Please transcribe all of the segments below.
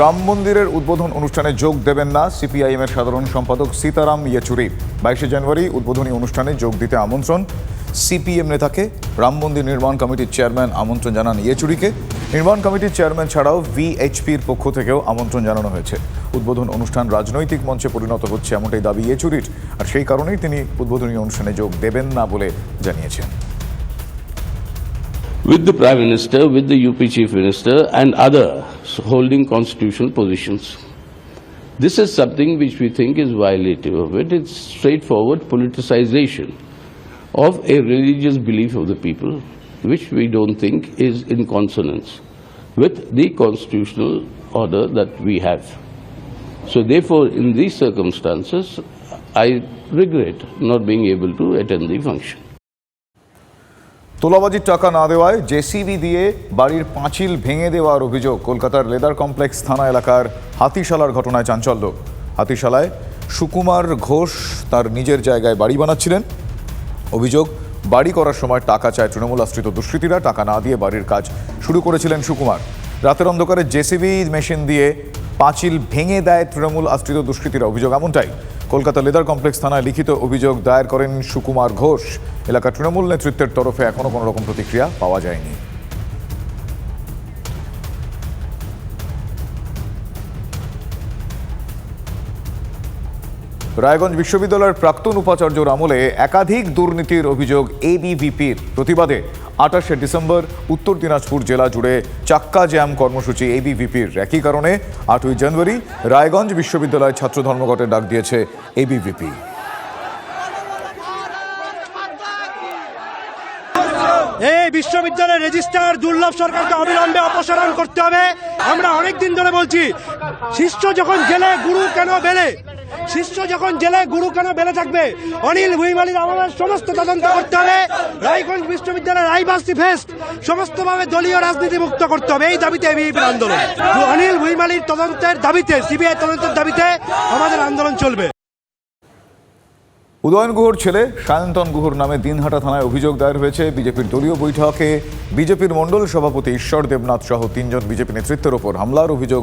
রাম মন্দিরের উদ্বোধন অনুষ্ঠানে যোগ দেবেন না সিপিআইএম এর সাধারণ সম্পাদক সীতারাম ইয়েচুরি। বাইশে জানুয়ারি উদ্বোধনী অনুষ্ঠানে যোগ দিতে আমন্ত্রণ সিপিএম নেতাকে। রাম মন্দির নির্মাণ কমিটির চেয়ারম্যান আমন্ত্রণ জানান ইয়েচুরিকে। নির্মাণ কমিটির চেয়ারম্যান ছাড়াও ভিএইচপির পক্ষ থেকেও আমন্ত্রণ জানানো হয়েছে। উদ্বোধন অনুষ্ঠান রাজনৈতিক মঞ্চে পরিণত হচ্ছে এমনটাই দাবি ইয়েচুরির। আর সেই কারণেই তিনি উদ্বোধনী অনুষ্ঠানে যোগ দেবেন না বলে জানিয়েছেন। With the Prime Minister, with the UP Chief Minister, and others holding constitutional positions. This is something which we think is violative of it. It's straightforward politicization of a religious belief of the people, which we don't think is in consonance with the constitutional order that we have. So therefore, in these circumstances, I regret not being able to attend the function. তোলাবাজির টাকা না দেওয়ায় JCB দিয়ে বাড়ির পাঁচিল ভেঙে দেওয়ার অভিযোগ কলকাতার লেদার কমপ্লেক্স থানা এলাকার হাতিশালার ঘটনায় চাঞ্চল্য। হাতিশালায় সুকুমার ঘোষ তার নিজের জায়গায় বাড়ি বানাচ্ছিলেন। অভিযোগ, বাড়ি করার সময় টাকা চায় তৃণমূল আশ্রিত দুষ্কৃতীরা, টাকা না দিয়ে বাড়ির কাজ শুরু করেছিলেন সুকুমার। রাতের অন্ধকারে জেসিবি মেশিন দিয়ে পাঁচিল ভেঙে দেয় তৃণমূল আশ্রিত দুষ্কৃতীরা। অভিযোগ এমনটাই কলকাতা লেদার কমপ্লেক্স থানায় লিখিত অভিযোগ দায়ের করেন সুকুমার ঘোষ। এলাকার তৃণমূল নেতৃত্বের তরফে এখনও কোনো রকম প্রতিক্রিয়া পাওয়া যায়নি। রায়গঞ্জ বিশ্ববিদ্যালয়ের প্রাক্তন উপাচার্যর আমলে একাধিক দুর্নীতির অভিযোগ এবিভিপির প্রতিবাদে আঠাশে ডিসেম্বর উত্তর দিনাজপুর জেলা জুড়ে চাক্কা জ্যাম কর্মসূচি এবিভিপির একই কারণে আটই জানুয়ারি রায়গঞ্জ বিশ্ববিদ্যালয় ছাত্র ধর্মঘটের ডাক দিয়েছে এবিভিপি এই বিশ্ববিদ্যালয়ের রেজিস্ট্রার দুর্লভ সরকারকে অবিলম্বে অপসারণ করতে হবে। আমরা অনেক দিন ধরে বলছি, শিষ্য যখন জেলে, গুরু কেন বেলে? শিষ্য যখন জেলে, গুরু কেন বেড়ে থাকবে? অনিল ভুইমালির আমাদের সমস্ত তদন্ত করতে হবে। রায়গঞ্জ বিশ্ববিদ্যালয়ের রাইবাসি ফেস্ট সমস্তভাবে দলীয় রাজনীতি মুক্ত করতে হবে। এই দাবিতে এবিপির আন্দোলন। অনিল ভুইমালির তদন্তের দাবিতে, সিবিআই তদন্তের দাবিতে আমাদের আন্দোলন চলবে। উদয়ন গুহর ছেলে সায়ন্তন গুহর নামে দিনহাটা থানায় অভিযোগ দায়ের হয়েছে। বিজেপির দলীয় বৈঠকে বিজেপির মণ্ডল সভাপতি ঈশ্বর দেবনাথ সহ তিনজন বিজেপি নেতৃত্বের ওপর হামলার অভিযোগ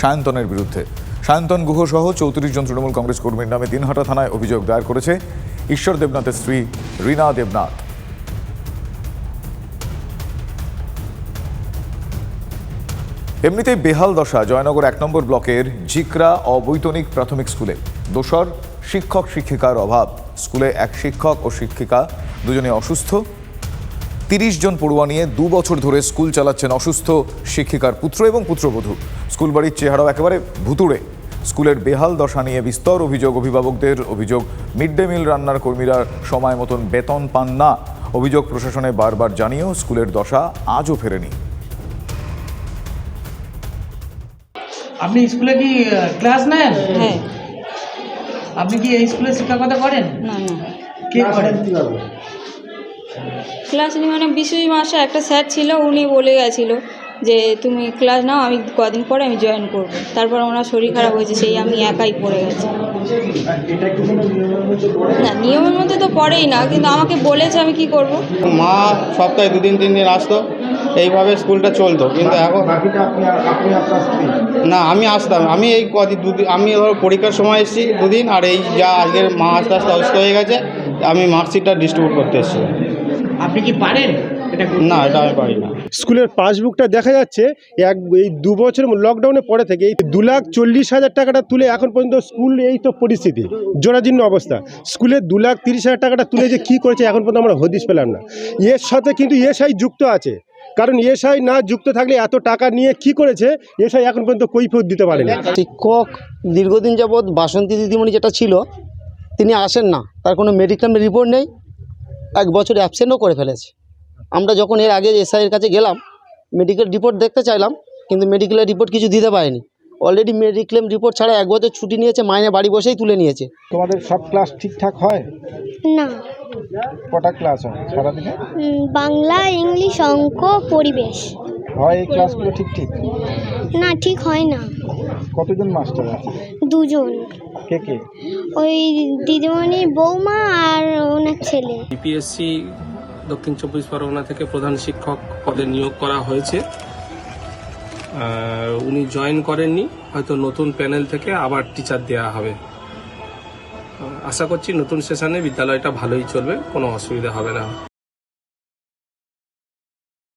সায়ন্তনের বিরুদ্ধে। সায়ন্তন গুহ সহ চৌত্রিশ জন তৃণমূল কংগ্রেস কর্মীর নামে দিনহাটা থানায় অভিযোগ দায়ের করেছে ঈশ্বর দেবনাথের স্ত্রী রীনা দেবনাথ। এমনিতেই বেহাল দশা জয়নগর এক নম্বর ব্লকের ঝিকরা অবৈতনিক প্রাথমিক স্কুলে। দোসর শিক্ষক শিক্ষিকার অভাব। স্কুলে এক শিক্ষক ও শিক্ষিকা দুজনে অসুস্থ। তিরিশ জন পড়ুয়া নিয়ে দু বছর ধরে স্কুল চালাচ্ছেন অসুস্থ শিক্ষিকার পুত্র এবং পুত্রবধূ। স্কুল বাড়ির চেহারাও একেবারে ভুতুড়ে। স্কুলের বেহাল দশা নিয়ে বিস্তর অভিযোগ অভিভাবকদের অভিযোগ মিড ডে মিল রান্নার কর্মীরা সময় মতন বেতন পান না। অভিযোগ প্রশাসনে বারবার জানিয়েও স্কুলের দশা আজও ফেরেনি। আপনি স্কুলে কি ক্লাস নেন? হ্যাঁ। আপনি কি এই স্কুলে শিক্ষকতা করেন? না না। কে করেন? ক্লাস নিয়ে মানে বিশ্বজিৎ মাস্টার একটা স্যার ছিল উনি বলে গেছিল যে তুমি ক্লাস নাও আমি কদিন পরে আমি জয়েন করব। তারপর ওনার শরীর খারাপ হয়েছে সেই আমি একাই পড়ে গেছি। না নিয়মের মধ্যে তো পড়েই না কিন্তু আমাকে বলেছে আমি কি করব? মা সপ্তাহে দুদিন তিন দিন আসতো। এইভাবে স্কুলটা চলতো কিন্তু এখন না আমি আসতাম। আমি এই কদিন দুদিন আমি ধরো পরীক্ষার সময় এসেছি দুদিন আর এই যা আজকের মা আস্তে আস্তে অসুস্থ হয়ে গেছে আমি মার্কশিটটা ডিস্ট্রিবিউট করতে এসেছিলাম। আপনি কি পারেন? না এটা আমি পারি না। স্কুলের পাসবুকটা দেখা যাচ্ছে এক এই দু বছর লকডাউনের পরে থেকে এই দু লাখ চল্লিশ হাজার টাকাটা তুলে এখন পর্যন্ত স্কুল এই তো পরিস্থিতি জরাজীর্ণ অবস্থা। স্কুলে দু লাখ তিরিশ হাজার টাকাটা তুলে যে কী করেছে এখন পর্যন্ত আমরা হদিশ পেলাম না। এর সাথে কিন্তু এসআই যুক্ত আছে কারণ এসআই না যুক্ত থাকলে এত টাকা নিয়ে কি করেছে এসআই এখন পর্যন্ত কৈফিয়ত দিতে পারেনি শিক্ষক দীর্ঘদিন যাবৎ বাসন্তী দিদিমণি যেটা ছিল তিনি আসেন না তার কোনো মেডিকেল রিপোর্ট নেই এক বছর অ্যাবসেন্টও করে ফেলেছে। আমরা যখন এর আগে এসআইয়ের কাছে গেলাম মেডিকেল রিপোর্ট দেখতে চাইলাম কিন্তু মেডিকেলের রিপোর্ট কিছু দিতে পারেনি। অলরেডি মেডিক্লেম রিপোর্ট ছাড়া এক বছর ছুটি নিয়েছে মাইনে বাড়ি বসেই তুলে নিয়েছে। তোমাদের সব ক্লাস ঠিকঠাক হয়? না। কটা ক্লাস হয় সারাদিনে? বাংলা ইংলিশ অঙ্ক পরিবেশ। হয় এই ক্লাসগুলো ঠিক ঠিক না ঠিক হয় না। কতজন মাস্টার আছে? দুজন। কে কে? ওই দিদিমণি বৌমা আর ওনার ছেলে। ইপিএসসি দক্ষিণ চব্বিশ পরগনা থেকে প্রধান শিক্ষক পদে নিয়োগ করা হয়েছে। উনি জয়েন করেননি, হয়তো নতুন প্যানেল থেকে আবার টিচার দেওয়া হবে। আশা করছি নতুন সেশনে বিদ্যালয়টা ভালোই চলবে, কোনো অসুবিধা হবে না।